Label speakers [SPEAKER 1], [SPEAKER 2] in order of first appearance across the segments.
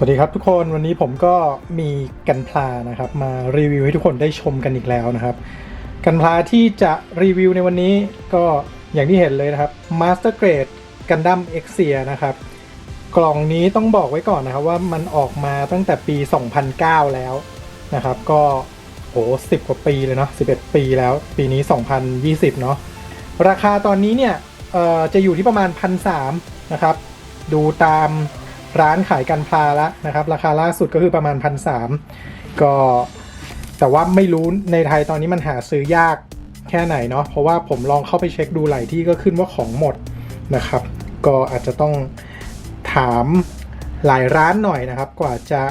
[SPEAKER 1] สวัสดีครับทุกคนวันนี้ผมก็มีกันพลานะครับมารีวิวให้ทุกคนได้ชมกันอีกแล้วนะครับ กันพลาที่จะรีวิวในวันนี้ก็อย่างที่เห็นเลยนะครับ Master Grade Gundam e x i a นะครับ กล่องนี้ต้องบอกไว้ก่อนนะครับว่ามันออกมาตั้งแต่ปี 2009 แล้วนะครับ ก็โห10กว่าปีเลยเนาะ11 ปีแล้ว ปีนี้ 2020 เนาะราคาตอนนี้เนี่ยเอ่อจะอยู่ที่ประมาณ 1,300 นะครับ ดูตาม ร้านขายกันพลาแล้วนะครับ ราคาล่าสุดก็คือประมาณ1,300ก็แต่ว่าไม่รู้ในไทยตอนนี้มันหาซื้อยากแค่ไหนเนาะเพราะว่าผมลองเข้าไปเช็คดูหลายที่ก็ขึ้นว่าของหมดนะครับ ก็อาจจะต้องถามหลายร้านหน่อยนะครับ กว่าจะ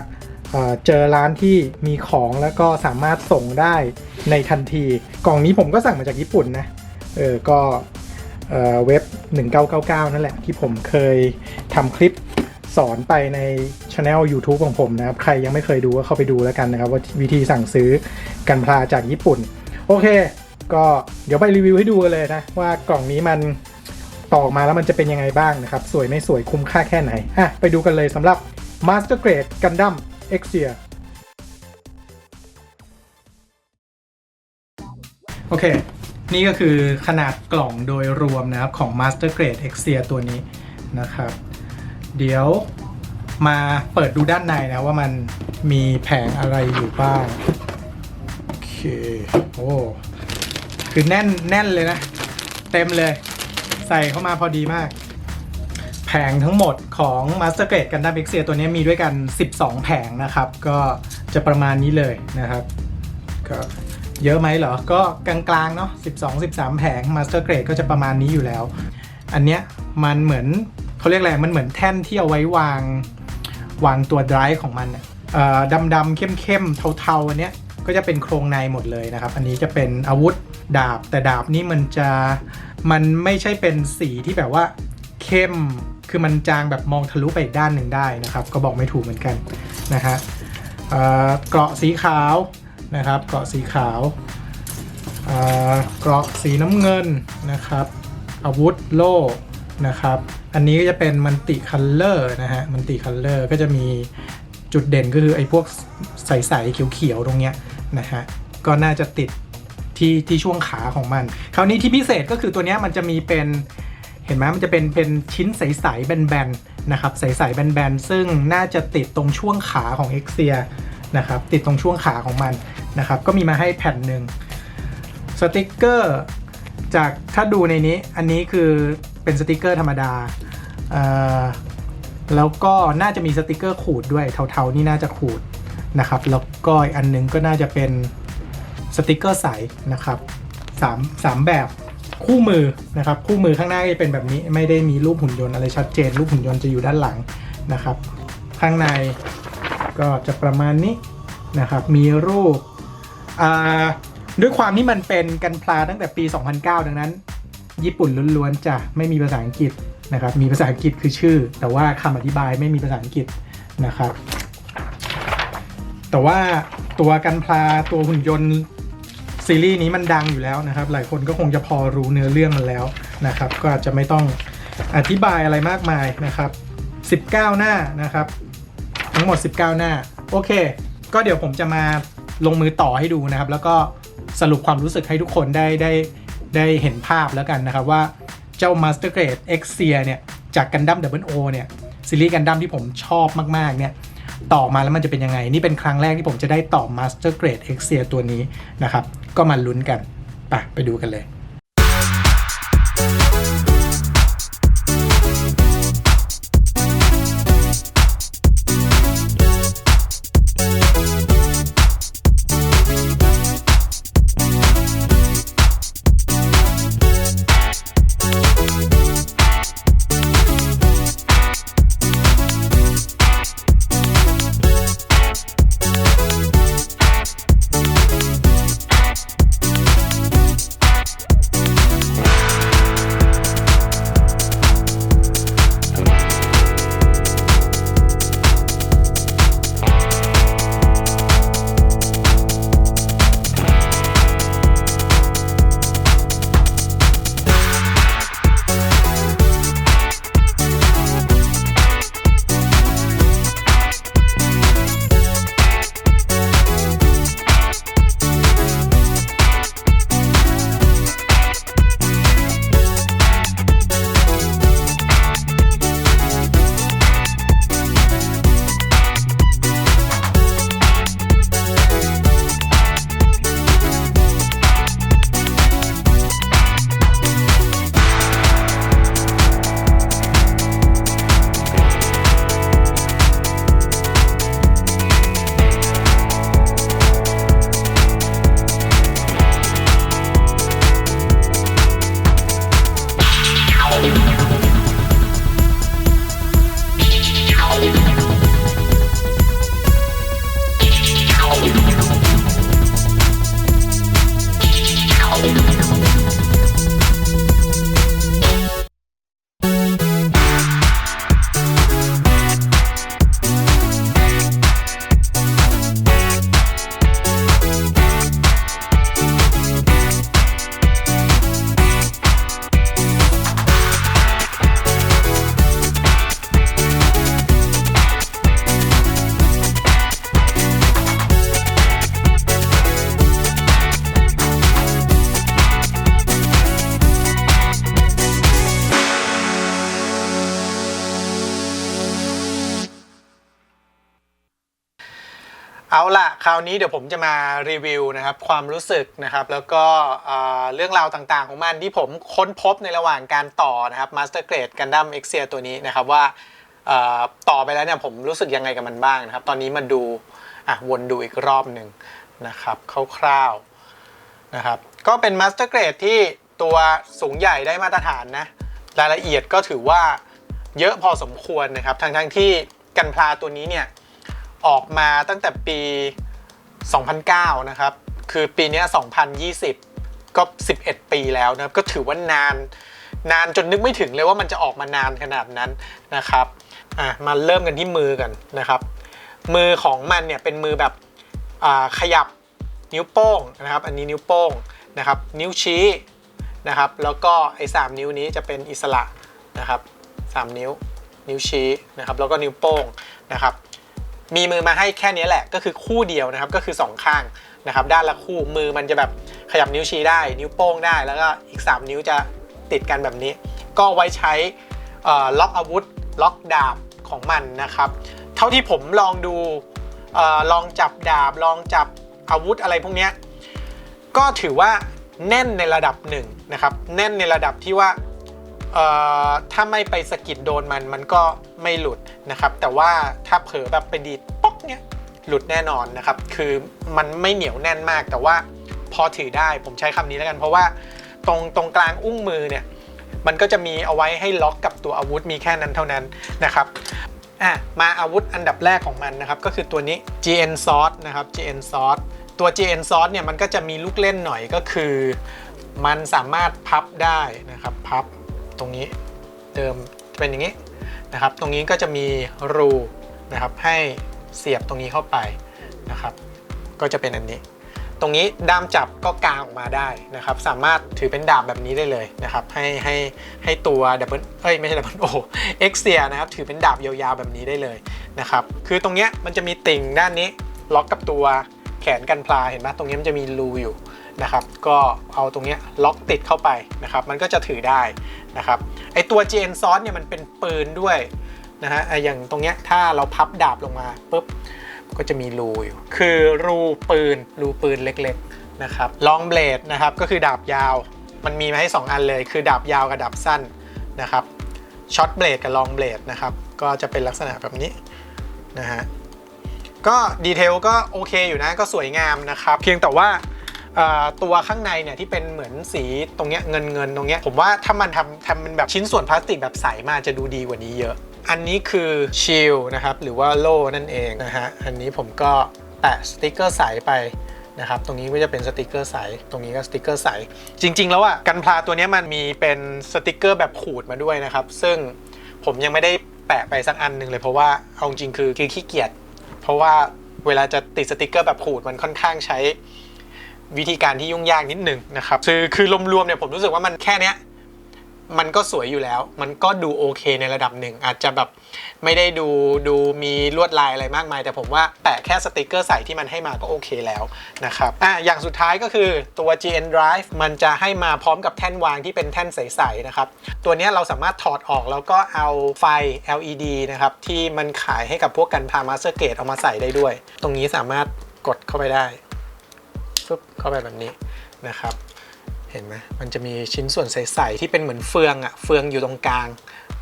[SPEAKER 1] เอ่อเจอร้านที่มีของแล้วก็สามารถส่งได้ในทันที กล่องนี้ผมก็สั่งมาจากญี่ปุ่นนะเออก็เออเว็บ 1999 นั่นแหละ ที่ผมเคยทำคลิป สอนไปในช anel YouTube ของผมนะครับ ใครยังไม่เคยดูก็เข้าไปดูแล้วกันนะครับ ว่าวิธีสั่งซื้อกันพลาจากญี่ปุ่น โอเค ก็เดี๋ยวไปรีวิวให้ดูกันเลยนะ ว่ากล่องนี้มันต่อกมาแล้วมันจะเป็นยังไงบ้างนะครับ สวยไม่สวยคุ้มค่าแค่ไหนอะไปดูกันเลยสำหรับ Master Grade Gundam e x i a โอเค นี่ก็คือขนาดกล่องโดยรวมนะครับของ Master Grade e x i a ตัวนี้นะครับ เดี๋ยวมาเปิดดูด้านในนะว่ามันมีแผงอะไรอยู่บ้าง โอเค โอ้คือแน่นแน่นเลยนะ เต็มเลย ใส่เข้ามาพอดีมาก แผงทั้งหมดของ Master Grade Gundam e x i a ตัวนี้มีด้วยกัน 12 แผงนะครับ ก็จะประมาณนี้เลยนะครับ ก็เยอะไหมเหรอ ก็กลางๆเนาะ12 13 แผง Master Grade ก็จะประมาณนี้อยู่แล้ว อันเนี้ยมันเหมือน เขาเรียกอะไรมันเหมือนแท่นที่เอาไว้วางวางตัว drive ของมันดำดำๆเข้มๆเทาๆอันเนี้ยก็จะเป็นโครงในหมดเลยนะครับ อันนี้จะเป็นอาวุธดาบแต่ดาบนี้มันจะมันไม่ใช่เป็นสีที่แบบว่าเข้มคือมันจางแบบมองทะลุไปอีกด้านหนึ่งได้นะครับ ก็บอกไม่ถูกเหมือนกันนะฮะเกราะสีขาวนะครับเกราะสีขาวเอ่อเกราะสีน้ำเงินนะครับ อาวุธโล่ นะครับ อันนี้ก็จะเป็นมันติคัลเลอร์นะฮะมันติคัลเลอร์ก็จะมีจุดเด่นก็คือไอ้พวกใสๆเขียวๆตรงเนี้ยนะฮะก็น่าจะติดที่ที่ช่วงขาของมัน คราวนี้ที่พิเศษก็คือตัวนี้มันจะมีเป็นเห็นไหมมันจะเป็นเป็นชิ้นใสๆแบนๆนะครับใสๆแบนๆซึ่งน่าจะติดตรงช่วงขาของ e x i a นะครับติดตรงช่วงขาของมันนะครับก็มีมาให้แผ่นหนึ่งสติกเกอร์จากถ้าดูในนี้อันนี้คือ เป็นสติกเกอร์ธรรมดาแล้วก็น่าจะมีสติกเกอร์ขูดด้วยเทาๆนี่น่าจะขูดนะครับ แล้วก็อีกอันหนึงก็น่าจะเป็นสติกเกอร์ใสนะครับสามสามแบบคู่มือนะครับคู่มือข้างหน้าจะเป็นแบบนี้ไม่ได้มีรูปหุ่นยนต์อะไรชัดเจน รูปหุ่นยนต์จะอยู่ด้านหลังนะครับ ข้างในก็จะประมาณนี้นะครับ มีรูปด้วยความที่มันเป็นกันพลาตั้งแต่ปี 2009 ดังนั้น ญี่ปุ่นล้วนๆจะไม่มีภาษาอังกฤษนะครับ มีภาษาอังกฤษคือชื่อ แต่ว่าคำอธิบายไม่มีภาษาอังกฤษนะครับ แต่ว่าตัวกันพลาตัวหุ่นยนต์ซีรีส์นี้มันดังอยู่แล้วนะครับ หลายคนก็คงจะพอรู้เนื้อเรื่องมันแล้วนะครับ ก็อาจจะไม่ต้องอธิบายอะไรมากมายนะครับ 19 หน้านะครับ ทั้งหมด 19 หน้า โอเค ก็เดี๋ยวผมจะมาลงมือต่อให้ดูนะครับ แล้วก็สรุปความรู้สึกให้ทุกคนได้ได้ ได้เห็นภาพแล้วกันนะครับว่าเจ้า Master Grade X s e a เนี่ย จากกันดั้ม Double O เนี่ยซีรีส์กันดั้มที่ผมชอบมาก ๆ เนี่ย ต่อมาแล้วมันจะเป็นยังไง นี่เป็นครั้งแรกที่ผมจะได้ต่อ Master Grade X s e a ตัวนี้นะครับ ก็มาลุ้นกัน ไปไปดูกันเลย ล่ะ คราวนี้เดี๋ยวผมจะมารีวิวนะครับความรู้สึกนะครับ แล้วก็เรื่องราวต่างๆ ของมันที่ผมค้นพบในระหว่างการต่อนะครับ Master Grade Gundam e x i a ตัวนี้นะครับว่าต่อไปแล้วเนี่ยผมรู้สึกยังไงกับมันบ้างนะครับ ตอนนี้มาดูอะวนดูอีกรอบหนึ่งนะครับคร่าวๆนะครับ ก็เป็น Master Grade ที่ตัวสูงใหญ่ได้มาตรฐานนะ รายละเอียดก็ถือว่าเยอะพอสมควรนะครับทั้งๆที่กันพลาตัวนี้เนี่ย ออกมาตั้งแต่ปี 2009 นะครับ คือปีนี้ย2020 ก็ 11 ปีแล้วนะครับ ก็ถือว่านาน นานจนนึกไม่ถึงเลยว่ามันจะออกมานานขนาดนั้นนะครับอะมาเริ่มกันที่มือกันนะครับ มือของมันเนี่ยเป็นมือแบบอ่าขยับนิ้วโป้งนะครับ อันนี้นิ้วโป้งนะครับ นิ้วชี้นะครับ แล้วก็ไอ้สามนิ้วนี้จะเป็นอิสระนะครับสามนิ้ว นิ้วชี้นะครับ แล้วก็นิ้วโป้งนะครับ มีมือมาให้แค่นี้แหละก็คือคู่เดียวนะครับก็คือ 2 ข้างนะครับด้านละคู่มือมันจะแบบขยับนิ้วชี้ได้ นิ้วโป้งได้แล้วก็อีก 3 นิ้วจะติดกันแบบนี้ ก็ไว้ใช้ล็อกอาวุธ ล็อกดาบของมันนะครับ เท่าที่ผมลองดูลองจับดาบ ลองจับอาวุธอะไรพวกนี้ก็ถือว่าแน่นในระดับหนึ่งนะครับ แน่นในระดับที่ว่า ถ้าไม่ไปสกิดโดนมันมันก็ไม่หลุดนะครับ แต่ว่าถ้าเผลอแบบไปดีดป๊อกเนี้ยหลุดแน่นอนนะครับ คือมันไม่เหนียวแน่นมาก แต่ว่าพอถือได้ผมใช้คำนี้แล้วกัน เพราะว่าตรงตรงกลางอุ้งมือเนี่ยมันก็จะมีเอาไว้ให้ล็อกกับตัวอาวุธมีแค่นั้นเท่านั้นนะครับอะมาอาวุธอันดับแรกของมันนะครับก็คือตัวนี้ GN Sword นะครับ GN Sword ตัว GN Sword เนี่ยมันก็จะมีลูกเล่นหน่อยก็คือ มันสามารถพับได้นะครับพับ ตรงนี้เดิมจะเป็นอย่างนี้นะครับ ตรงนี้ก็จะมีรูนะครับให้เสียบตรงนี้เข้าไปนะครับ ก็จะเป็นอันนี้ ตรงนี้ด้ามจับก็กางออกมาได้นะครับ สามารถถือเป็นดาบแบบนี้ได้เลยนะครับ ให้ให้ให้ตัวดับเบิลเอ้ยไม่ใช่ดับเบิลโอเอ็กเซียนะครับถือเป็นดาบยาวๆแบบนี้ได้เลยนะครับ คือตรงเนี้ยมันจะมีติ่งด้านนี้ล็อกกับตัวแขนกันพลาเห็นไหมตรงนี้มันจะมีรูอยู่นะครับ ก็เอาตรงเนี้ยล็อกติดเข้าไปนะครับ มันก็จะถือได้ นะครับไอตัว GN s o u r c e เนี่ยมันเป็นปืนด้วยนะฮะไออย่างตรงเนี้ยถ้าเราพับดาบลงมาปุ๊บก็จะมีรูอยู่ คือรูปืนรูปืนเล็กๆนะครับลองเบลดนะครับก็คือดาบยาว มันมีมาให้ 2 อันเลย คือดาบยาวกับดาบสั้นนะครับช็อตเบลดกับลองเบลดนะครับก็จะเป็นลักษณะแบบนี้นะฮะก็ดีเทลก็โอเคอยู่นะก็สวยงามนะครับ เพียงแต่ว่า ตัวข้างในเนี่ยที่เป็นเหมือนสีตรงเนี้ยเงินเงินตรงเนี้ยผมว่าถ้ามันทำทำเป็นแบบชิ้นส่วนพลาสติกแบบใสมาจะดูดีกว่านี้เยอะ อันนี้คือชิลนะครับหรือว่าโล่นั่นเองนะฮะอันนี้ผมก็แปะสติกเกอร์ใสไปนะครับตรงนี้ก็จะเป็นสติกเกอร์ใส ตรงนี้ก็สติกเกอร์ใส จริง ๆ แล้วอะกันพลาตัวนี้มันมีเป็นสติกเกอร์แบบขูดมาด้วยนะครับ ซึ่งผมยังไม่ได้แปะไปสักอันหนึ่งเลยเพราะว่าเอาจริงคือคือขี้เกียจเพราะว่าเวลาจะติดสติกเกอร์แบบขูดมันค่อนข้างใช้ วิธีการที่ยุ่งยากนิดหนึ่งนะครับคือคือรวมๆเนี่ยผมรู้สึกว่ามันแค่เนี้ยมันก็สวยอยู่แล้ว มันก็ดูโอเคในระดับหนึ่ง อาจจะแบบไม่ได้ดูดูมีลวดลายอะไรมากมาย แต่ผมว่าแปะแค่สติกเกอร์ใส่ที่มันให้มาก็โอเคแล้วนะครับ อะอย่างสุดท้ายก็คือตัว GN Drive มันจะให้มาพร้อมกับแท่นวางที่เป็นแท่นใสๆนะครับ ตัวนี้เราสามารถถอดออกแล้วก็เอาไฟ LED นะครับ ที่มันขายให้กับพวกกันพามาสเตอร์เกตเอามาใส่ได้ด้วย ตรงนี้สามารถกดเข้าไปได้ ฟึบเข้าไปแบบนี้นะครับ เห็นไหมมันจะมีชิ้นส่วนใสๆที่เป็นเหมือนเฟืองอะเฟืองอยู่ตรงกลาง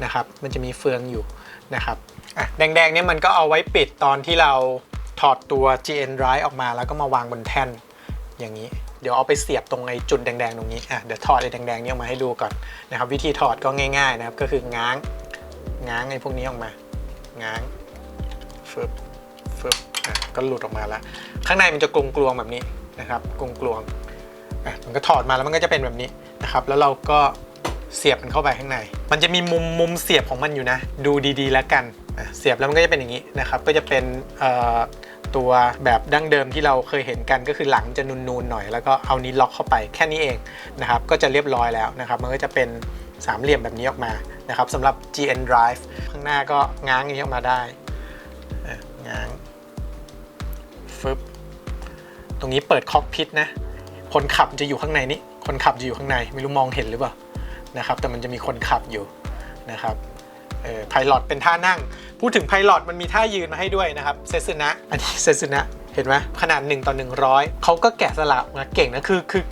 [SPEAKER 1] นะครับ มันจะมีเฟืองอยู่นะครับอะแดงๆเนี่ยมันก็เอาไว้ปิดตอนที่เราถอดตัว GN Drive ออกมาแล้วก็มาวางบนแท่นอย่างนี้ เดี๋ยวเอาไปเสียบตรงไอ้จุดแดงๆตรงนี้อะเดี๋ยวถอดไอ้แดงๆนี้ออกมาให้ดูก่อนนะครับ วิธีถอดก็ง่ายๆนะครับก็คือง้างง้างไอ้พวกนี้ออกมา ง้างฟึบฟึบอะก็หลุดออกมาแล้ว ข้างในมันจะกลวงกลวงๆแบบนี้ นะครับกลวงๆมันก็ถอดมาแล้วมันก็จะเป็นแบบนี้นะครับ แล้วเราก็เสียบมันเข้าไปข้างใน มันจะมีมุมมุมเสียบของมันอยู่นะ ดูดีๆ แล้วกัน เสียบแล้วมันก็จะเป็นอย่างนี้นะครับ ก็จะเป็นตัวแบบดั้งเดิมที่เราเคยเห็นกันก็คือหลังจะนูนๆหน่อย แล้วก็เอานี้ล็อกเข้าไปแค่นี้เองนะครับ ก็จะเรียบร้อยแล้วนะครับ มันก็จะเป็นสามเหลี่ยมแบบนี้ออกมานะครับสำหรับ GN Drive ข้างหน้าก็ง้างอย่างนี้ออกมาได้ง้าง ตรงนี้เปิดคอกพิทนะ คนขับจะอยู่ข้างในนี้ คนขับจะอยู่ข้างใน ไม่รู้มองเห็นหรือเปล่านะครับ แต่มันจะมีคนขับอยู่นะครับเออไพลอตเป็นท่านั่ง พูดถึงไพลอตมันมีท่ายืนมาให้ด้วยนะครับเซซึนะอันนี้เซซึนะ
[SPEAKER 2] เห็นไหมขนาด1ต่อ100 เขาก็แกะสลักมาเก่งนะคือคือ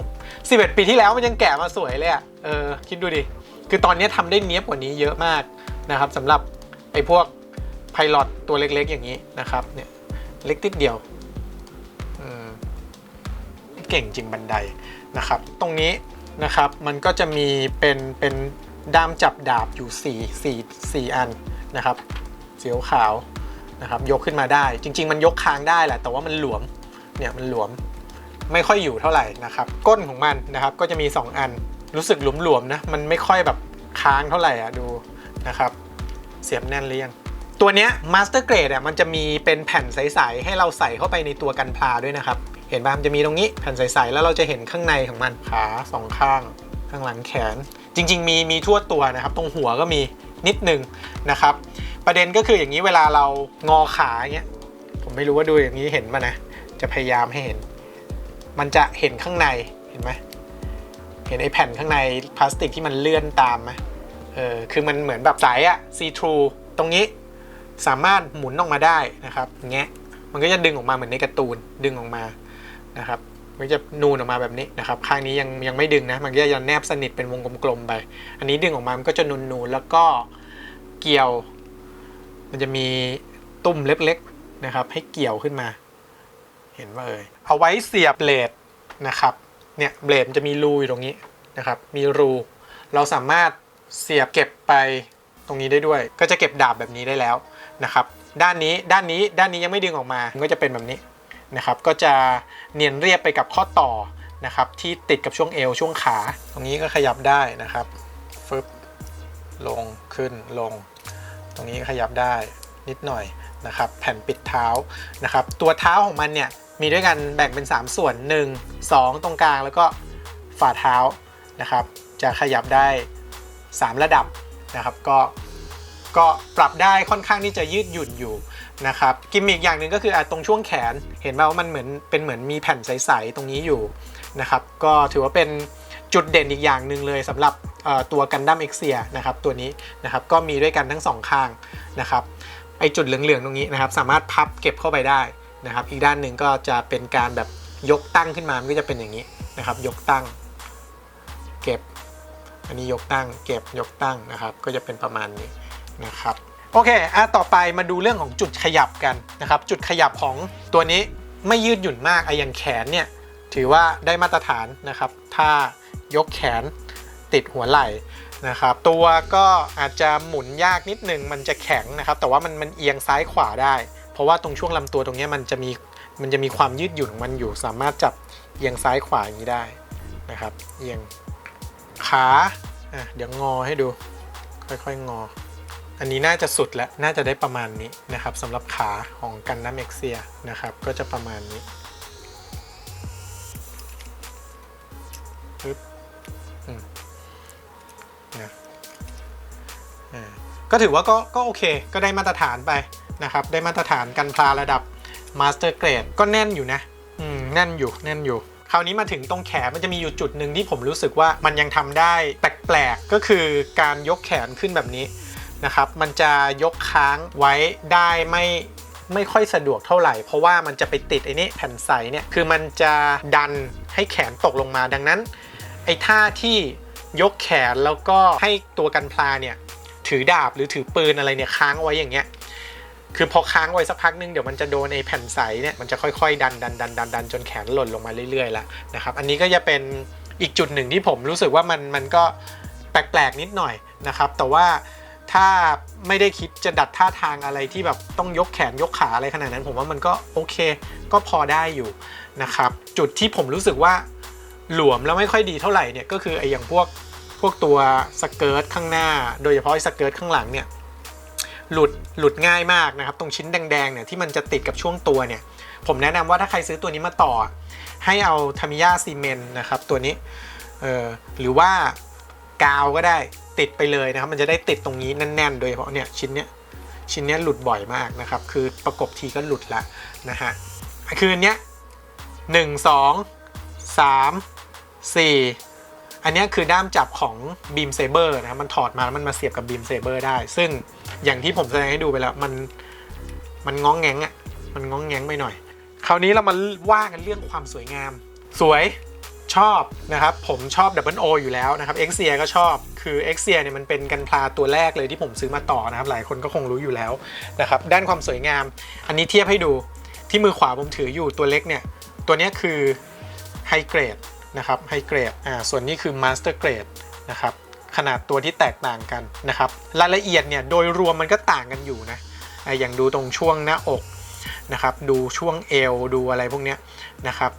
[SPEAKER 2] 2 11 ปีที่แล้วมันยังแกะมาสวยเลยอะเออคิดดูดิ คือตอนนี้ทำได้เนี้ยบกว่านี้เยอะมากนะครับสำหรับไอ้พวกไพลอตตัวเล็กๆอย่างนี้นะครับเนี่ยเล็กติดเดียว เก่งจริงบันไดนะครับ ตรงนี้นะครับมันก็จะมีเป็นเป็นด้ามจับดาบอยู่ 4 4 4 อันนะครับสีขาวนะครับยกขึ้นมาได้ จริง ๆ มันยกค้างได้แหละแต่ว่ามันหลวมเนี่ยมันหลวมไม่ค่อยอยู่เท่าไหร่นะครับ ก้นของมันนะครับก็จะมี 2 อันรู้สึกหลวมๆนะมันไม่ค่อยแบบค้างเท่าไหร่อะดูนะครับ เสียบแน่นหรือยังตัวเนี้ย Master Grade อะมันจะมีเป็นแผ่นใส ๆ ให้เราใส่เข้าไปในตัวกันพลาด้วยนะครับ เห็นป่ะมันจะมีตรงนี้แผ่นใสๆแล้วเราจะเห็นข้างในของมันขาสองข้างข้างหลังแขน จริง ๆ มีมีทั่วตัวนะครับ ตรงหัวก็มีนิดนึงนะครับ ประเด็นก็คืออย่างนี้เวลาเรางอขาอย่างเงี้ยผมไม่รู้ว่าดูอย่างนี้เห็นป่ะนะจะพยายามให้เห็น มันจะเห็นข้างในเห็นไหมเห็นไอ้แผ่นข้างในพลาสติกที่มันเลื่อนตามไหมเออคือมันเหมือนแบบใสอะซีทรูตรงนี้สามารถหมุนออกมาได้นะครับแงะมันก็จะดึงออกมาเหมือนในการ์ตูนดึงออกมา นะครับมันจะนูนออกมาแบบนี้นะครับข้างนี้ยังยังไม่ดึงนะมันก็จะแนบสนิทเป็นวงกลมๆไป อันนี้ดึงออกมามันก็จะนูนๆแล้วก็เกี่ยว มันจะมีตุ่มเล็กๆนะครับ ให้เกี่ยวขึ้นมา เห็นว่าเอ่ยเอาไว้เสียบเบลดนะครับเนี่ยเบลดมันจะมีรูอยู่ตรงนี้นะครับมีรูเราสามารถเสียบเก็บไปตรงนี้ได้ด้วย ก็จะเก็บดาบแบบนี้ได้แล้วนะครับ ด้านนี้ด้านนี้ด้านนี้ยังไม่ดึงออกมา มันก็จะเป็นแบบนี้ นะครับก็จะเนียนเรียบไปกับข้อต่อนะครับที่ติดกับช่วงเอวช่วงขา ตรงนี้ก็ขยับได้นะครับฟึบลงขึ้นลง ตรงนี้ขยับได้นิดหน่อยนะครับแผ่นปิดเท้านะครับตัวเท้าของมันเนี่ยมีด้วยกันแบ่งเป็น 3 ส่วน 1 2 ตรงกลางแล้วก็ฝ่าเท้านะครับจะขยับได้ 3 ระดับนะครับก็ก็ปรับได้ค่อนข้างที่จะยืดหยุ่นอยู่ นะครับกิมมิกอย่างหนึ่งก็คืออตรงช่วงแขนเห็นไหมว่ามันเหมือนเป็นเหมือนมีแผ่นใสๆตรงนี้อยู่นะครับก็ถือว่าเป็นจุดเด่นอีกอย่างหนึ่งเลยสำหรับตัวกันดั้มเอ็กเซียนะครับตัวนี้นะครับก็มีด้วยกันทั้งสองข้างนะครับไอจุดเหลืองๆตรงนี้นะครับสามารถพับเก็บเข้าไปได้นะครับอีกด้านหนึ่งก็จะเป็นการแบบยกตั้งขึ้นมา มันก็จะเป็นอย่างนี้นะครับยกตั้ง เก็บ อันนี้ยกตั้ง เก็บยกตั้งนะครับ ก็จะเป็นประมาณนี้นะครับ โอเคอะต่อไปมาดูเรื่องของจุดขยับกันนะครับ จุดขยับของตัวนี้ไม่ยืดหยุ่นมากไอ้ย่างแขนเนี่ยถือว่าได้มาตรฐานนะครับ ถ้ายกแขนติดหัวไหล่นะครับ ตัวก็อาจจะหมุนยากนิดนึงมันจะแข็งนะครับ แต่ว่ามันมันเอียงซ้ายขวาได้ เพราะว่าตรงช่วงลำตัวตรงนี้มันจะมีมันจะมีความยืดหยุ่นของมันอยู่ สามารถจับเอียงซ้ายขวาอย่างนี้ได้นะครับ เอียงขาอะเดี๋ยวงอให้ดู ค่อยๆงอ อันนี้น่าจะสุดแล้ว น่าจะได้ประมาณนี้นะครับสำหรับขาของกันน้ำเอ็กเซียนะครับ ก็จะประมาณนี้ปึ๊บนะก็ถือว่าก็ก็โอเค ก็ได้มาตรฐานไปนะครับ ได้มาตรฐานกันพลาระดับมาสเตอร์เกรดก็แน่นอยู่นะอืมแน่นอยู่แน่นอยู่คราวนี้มาถึงตรงแขนมันจะมีอยู่จุดหนึ่งที่ผมรู้สึกว่ามันยังทำได้แปลกๆก็คือการยกแขนขึ้นแบบนี้ นะครับ มันจะยกค้างไว้ได้ไม่ไม่ค่อยสะดวกเท่าไหร่ เพราะว่ามันจะไปติดไอ้นี่แผ่นใสเนี่ย คือมันจะดันให้แขนตกลงมา ดังนั้น ไอ้ท่าที่ยกแขนแล้วก็ให้ตัวกันพลาเนี่ยถือดาบหรือถือปืนอะไรเนี่ยค้างไว้อย่างเงี้ย คือพอค้างไว้สักพักนึงเดี๋ยวมันจะโดนไอ้แผ่นใสเนี่ยมันจะค่อยๆ ดันดันดันดันดันจนแขนหล่นลงมาเรื่อยๆแล้วนะครับ อันนี้ก็จะเป็นอีกจุดหนึ่งที่ผมรู้สึกว่ามันมันก็แปลกๆนิดหน่อยนะครับ แต่ว่า ถ้าไม่ได้คิดจะดัดท่าทางอะไรที่แบบต้องยกแขนยกขาอะไรขนาดนั้น ผมว่ามันก็โอเค ก็พอได้อยู่นะครับ จุดที่ผมรู้สึกว่าหลวมแล้วไม่ค่อยดีเท่าไหร่เนี่ยก็คือไอ้อย่างพวกพวกตัวสเกิร์ตข้างหน้า โดยเฉพาะไอ้สเกิร์ตข้างหลังเนี่ยหลุดหลุดง่ายมากนะครับ ตรงชิ้นแดงๆเนี่ยที่มันจะติดกับช่วงตัวเนี่ย ผมแนะนำว่าถ้าใครซื้อตัวนี้มาต่อ ให้เอาทามิยาซีเมนนะครับตัวนี้เออหรือว่ากาวก็ได้ ติดไปเลยนะครับ มันจะได้ติดตรงนี้แน่นๆ โดยเฉพาะเนี่ยชิ้นเนี้ยชิ้นเนี้ยหลุดบ่อยมากนะครับ คือประกบทีก็หลุดละนะฮะคืออันเนี้ยหนึ่งสองสามสี่อันเนี้ยคือด้ามจับของบีมเซเบอร์นะครับมันถอดมาแล้วมันมาเสียบกับบีมเซเบอร์ได้ ซึ่งอย่างที่ผมแสดงให้ดูไปแล้ว มันมันง้องแงงอะ่ะมันง้องแงงไปหน่อย คราวนี้เรามาว่ากันเรื่องความสวยงาม สวย ชอบนะครับ ผมชอบ Double O อยู่แล้วนะครับ Xia ก็ชอบคือ Xia เนี่ยมันเป็นกันพลาตัวแรกเลยที่ผมซื้อมาต่อนะครับ หลายคนก็คงรู้อยู่แล้วนะครับ ด้านความสวยงาม อันนี้เทียบให้ดูที่มือขวาผมถืออยู่ตัวเล็กเนี่ย ตัวนี้คือ High Grade นะครับ High Grade อ่าส่วนนี้คือ Master Grade นะครับขนาดตัวที่แตกต่างกันนะครับ รายละเอียดเนี่ยโดยรวมมันก็ต่างกันอยู่นะอะอย่างดูตรงช่วงหน้าอกนะครับ ดูช่วงเอวดูอะไรพวกเนี้ยนะครับ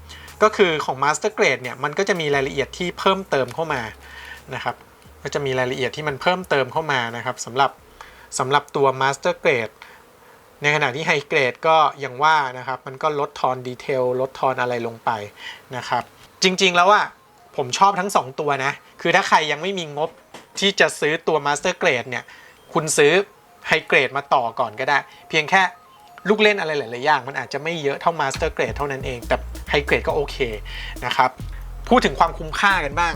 [SPEAKER 2] ก็คือของ Master Grade เนี่ยมันก็จะมีรายละเอียดที่เพิ่มเติมเข้ามานะครับก็จะมีรายละเอียดที่มันเพิ่มเติมเข้ามานะครับสำหรับสำหรับตัว Master Grade ในขณะที่ High Grade ก็อยังว่านะครับมันก็ลดทอนดีเทลลดทอนอะไรลงไปนะครับจริงๆแล้วอะผมชอบทั้ง 2 ตัวนะ คือถ้าใครยังไม่มีงบที่จะซื้อตัว Master Grade เนี่ย คุณซื้อ High Grade มาต่อก่อนก็ได้ เพียงแค่ ลูกเล่นอะไรหลาย ๆ อย่าง มันอาจจะไม่เยอะเท่า Master Grade เท่านั้นเอง แต่ High Grade ก็โอเคนะครับ พูดถึงความคุ้มค่ากันบ้าง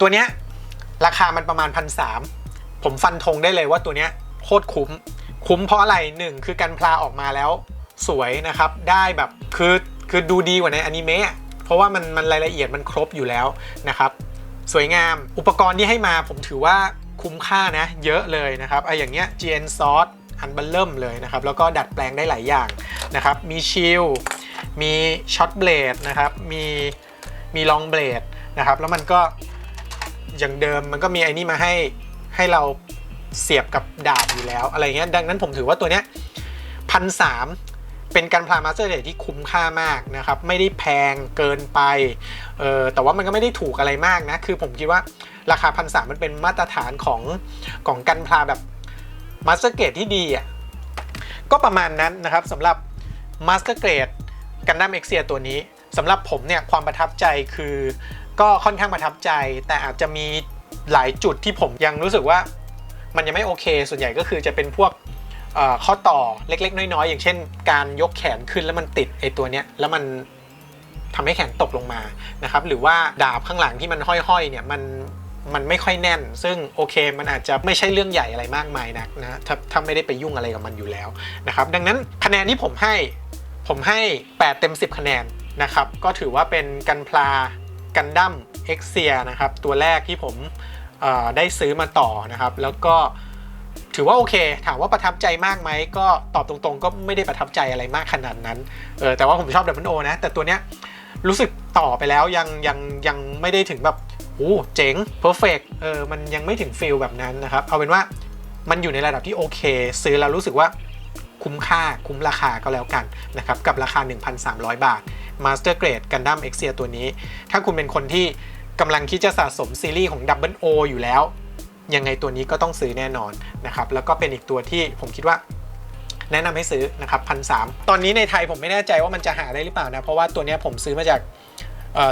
[SPEAKER 2] ตัวเนี้ยราคามันประมาณพันสามผมฟันธงได้เลยว่าตัวเนี้ยโคตรคุ้ม คุ้มเพราะอะไรหนึ่งคือกันพลาออกมาแล้วสวยนะครับ ได้แบบคือคือดูดีกว่าในอนิเมะอะเพราะว่ามันมันรายละเอียดมันครบอยู่แล้วนะครับ สวยงามอุปกรณ์ที่ให้มาผมถือว่าคุ้มค่านะ เยอะเลยนะครับไออย่างเงี้ย GN Source อันเบัลเริ่มเลยนะครับ แล้วก็ดัดแปลงได้หลายอย่างนะครับ มีชิลมีช็อตเบลดนะครับ มีมีลองเบลดนะครับ แล้วมันก็อย่างเดิมมันก็มีไอ้นี่มาให้ให้เราเสียบกับดาบอยู่แล้วอะไรเงี้ย ดังนั้นผมถือว่าตัวเนี้ยพันสามเป็นการพลามาสเตอร์เดที่คุ้มค่ามากนะครับ ไม่ได้แพงเกินไปเออแต่ว่ามันก็ไม่ได้ถูกอะไรมากนะ คือผมคิดว่าราคาพันสามมันเป็นมาตรฐานของของกันพลาแบบ มาสเตอร์เกรดที่ดีอะก็ประมาณนั้นนะครับสำหรับมาสเตอร์เกรดกันดั้มเอ็กเซียตัวนี้สำหรับผมเนี่ยความประทับใจคือ ก็ค่อนข้างประทับใจ แต่อาจจะมีหลายจุดที่ผมยังรู้สึกว่ามันยังไม่โอเค ส่วนใหญ่ก็คือจะเป็นพวกข้อต่อเล็ก ๆ น้อย ๆ อย่างเช่น การยกแขนขึ้นแล้วมันติดไอตัวเนี้ยแล้วมันทำให้แขนตกลงมานะครับหรือว่าดาบข้างหลังที่มันห้อยๆเนี่ยมัน มันไม่ค่อยแน่น ซึ่งโอเคมันอาจจะไม่ใช่เรื่องใหญ่อะไรมากมายนักนะถ้าถ้าไม่ได้ไปยุ่งอะไรกับมันอยู่แล้วนะครับดังนั้นคะแนนที่ผมให้ผมให้ 8 เต็ม 10 คะแนนนะครับก็ถือว่าเป็นกันพลากันดั้มเอ็กเซียนะครับตัวแรกที่ผมได้ซื้อมาต่อนะครับ แล้วก็ถือว่าโอเค ถามว่าประทับใจมากไหมก็ตอบตรงๆ ก็ไม่ได้ประทับใจอะไรมากขนาดนั้นเออแต่ว่าผมชอบดับเบิลโอนะ แต่ตัวเนี้ยรู้สึกต่อไปแล้วยังยังยังไม่ได้ถึงแบบ โอ้เจ๋งเพอร์เฟกเออมันยังไม่ถึงฟิลแบบนั้นนะครับ เอาเป็นว่ามันอยู่ในระดับที่โอเค ซื้อแล้วรู้สึกว่าคุ้มค่าคุ้มราคาก็แล้วกันนะครับ กับราคา 1,300 บาท Master Grade Gundam x ตัวนี้ ถ้าคุณเป็นคนที่กำลังคิดจะสะสมซีรีส์ของ Double O อยู่แล้ว ยังไงตัวนี้ก็ต้องซื้อแน่นอนนะครับ แล้วก็เป็นอีกตัวที่ผมคิดว่าแนะนำให้ซื้อนะครับพันสตอนนี้ในไทยผมไม่แน่ใจว่ามันจะหาได้หรือเปล่านะ เพราะว่าตัวนี้ผมซื้อมาจาก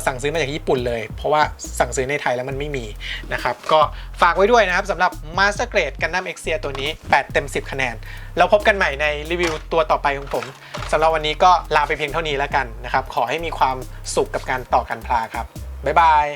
[SPEAKER 2] สั่งซื้อมาจากญี่ปุ่นเลย เพราะว่าสั่งซื้อในไทยแล้วมันไม่มีนะครับก็ฝากไว้ด้วยนะครับสำหรับ Master Grade Gundam X ตัวนี้ 8 เต็ม 10 คะแนน แล้วพบกันใหม่ในรีวิวตัวต่อไปของผมสำหรับวันนี้ก็ลาไปเพียงเท่านี้แล้วกันนะครับขอให้มีความสุขกับการต่อกันพลาครับบ๊ายบาย